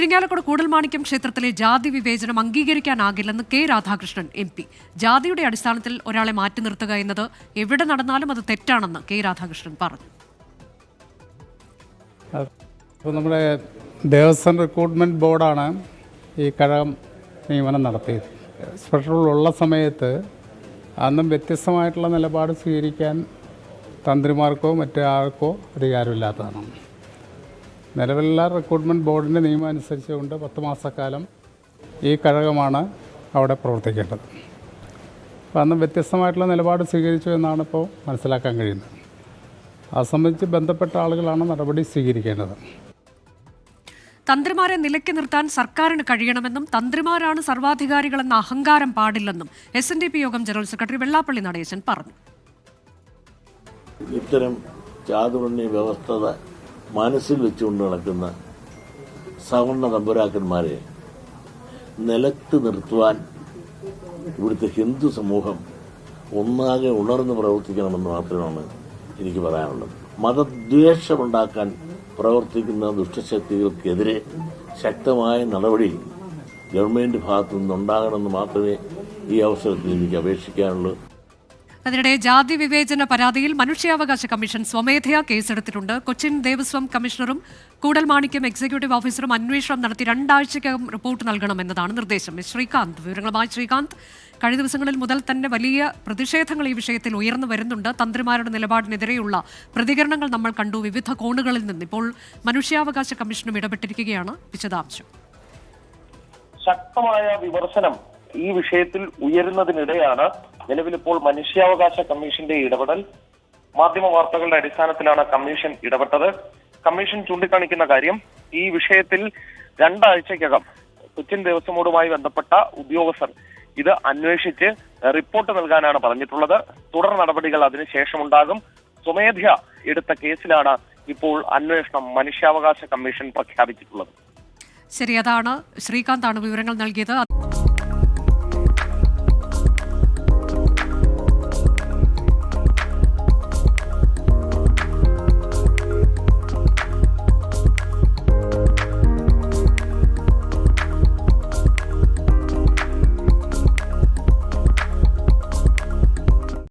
ഇരിങ്ങാലക്കുട കൂടൽമാണിക്യം ക്ഷേത്രത്തിലെ ജാതി വിവേചനം അംഗീകരിക്കാനാകില്ലെന്ന് കെ രാധാകൃഷ്ണൻ എം പി. ജാതിയുടെ അടിസ്ഥാനത്തിൽ ഒരാളെ മാറ്റി നിർത്തുക എന്നത് എവിടെ നടന്നാലും അത് തെറ്റാണെന്ന് കെ രാധാകൃഷ്ണൻ പറഞ്ഞു. നമ്മുടെ ദേവസ്വം റിക്രൂട്ട്മെന്റ് ബോർഡാണ് ഈ കഴകം നിയമനം നടത്തിയത്. സ്പെഷ്യൽ ഉള്ള സമയത്ത് അന്നും വ്യത്യസ്തമായിട്ടുള്ള നിലപാട് സ്വീകരിക്കാൻ തന്ത്രിമാർക്കോ മറ്റു ആർക്കോ അധികാരമില്ലാത്തതാണ്. നിലവിലുള്ള റിക്രൂട്ട്മെന്റ് ബോർഡിന്റെ നിയമം അനുസരിച്ചുകൊണ്ട് പത്ത് മാസക്കാലം ഈ കഴകമാണ് അവിടെ പ്രവർത്തിക്കേണ്ടത്. അപ്പോൾ അന്ന് വ്യത്യസ്തമായിട്ടുള്ള നിലപാട് സ്വീകരിച്ചു എന്നാണ് ഇപ്പോൾ മനസ്സിലാക്കാൻ കഴിയുന്നത്. അത് സംബന്ധിച്ച് ബന്ധപ്പെട്ട ആളുകളാണ് നടപടി സ്വീകരിക്കേണ്ടത്. തന്ത്രിമാരെ നിലയ്ക്ക് നിർത്താൻ സർക്കാരിന് കഴിയണമെന്നും തന്ത്രിമാരാണ് സർവാധികാരികളെന്ന അഹങ്കാരം പാടില്ലെന്നും S N D P Yogam general secretary Vellappally Natesan പറഞ്ഞു. ഇത്തരം ചാതുർണ്യ വ്യവസ്ഥത മനസ്സിൽ വെച്ചുകൊണ്ട് നടക്കുന്ന സവർണ തമ്പുരാക്കന്മാരെ നിലത്ത് നിർത്തുവാൻ ഇവിടുത്തെ ഹിന്ദു സമൂഹം ഒന്നാകെ ഉണർന്ന് പ്രവർത്തിക്കണമെന്ന് മാത്രമാണ് എനിക്ക് പറയാനുള്ളത്. മതദ്വേഷമുണ്ടാക്കാൻ പ്രവർത്തിക്കുന്ന ദുഷ്ടശക്തികൾക്കെതിരെ ശക്തമായ നടപടി ഗവൺമെന്റ് ഭാഗത്തു നിന്നുണ്ടാകണമെന്ന് മാത്രമേ ഈ അവസരത്തിൽ എനിക്ക് അപേക്ഷിക്കാനുള്ളൂ. അതിനിടെ ജാതി വിവേചന പരാതിയിൽ മനുഷ്യാവകാശ കമ്മീഷൻ സ്വമേധയാ കേസെടുത്തിട്ടുണ്ട്. കൊച്ചിൻ ദേവസ്വം കമ്മീഷണറും കൂടൽമാണിക്യം എക്സിക്യൂട്ടീവ് ഓഫീസറും അന്വേഷണം നടത്തി രണ്ടാഴ്ചയ്ക്കകം റിപ്പോർട്ട് നൽകണമെന്നതാണ് നിർദ്ദേശം. ശ്രീകാന്ത് വിവരങ്ങളുമായി ശ്രീകാന്ത്. കഴിഞ്ഞ ദിവസങ്ങളിൽ മുതൽ തന്നെ വലിയ പ്രതിഷേധങ്ങൾ ഈ വിഷയത്തിൽ ഉയർന്നു വരുന്നുണ്ട്. തന്ത്രിമാരുടെ നിലപാടിനെതിരെയുള്ള പ്രതികരണങ്ങൾ നമ്മൾ കണ്ടു. വിവിധ കോണുകളിൽ നിന്ന് ഇപ്പോൾ മനുഷ്യാവകാശ കമ്മീഷനും ഇടപെട്ടിരിക്കുകയാണ്. വിശദാംശം. ശക്തമായ വിമർശനം ഈ വിഷയത്തിൽ ഉയരുന്നതിനിടെയാണ് നിലവിലിപ്പോൾ മനുഷ്യാവകാശ കമ്മീഷന്റെ ഇടപെടൽ. മാധ്യമ വാർത്തകളുടെ അടിസ്ഥാനത്തിലാണ് കമ്മീഷൻ ഇടപെട്ടത്. കമ്മീഷൻ ചൂണ്ടിക്കാണിക്കുന്ന കാര്യം ഈ വിഷയത്തിൽ രണ്ടാഴ്ചക്കകം കൊച്ചിൻ ദേവസ്വമോടുമായി ബന്ധപ്പെട്ട ഉദ്യോഗസ്ഥർ ഇത് അന്വേഷിച്ച് റിപ്പോർട്ട് നൽകാനാണ് പറഞ്ഞിട്ടുള്ളത്. തുടർ നടപടികൾ അതിനുശേഷമുണ്ടാകും സ്വമേധ്യ എടുത്ത കേസിലാണ് ഇപ്പോൾ അന്വേഷണം മനുഷ്യാവകാശ കമ്മീഷൻ പ്രഖ്യാപിച്ചിട്ടുള്ളത്. ശരി അതാണ് ശ്രീകാന്താണ് വിവരങ്ങൾ നൽകിയത്.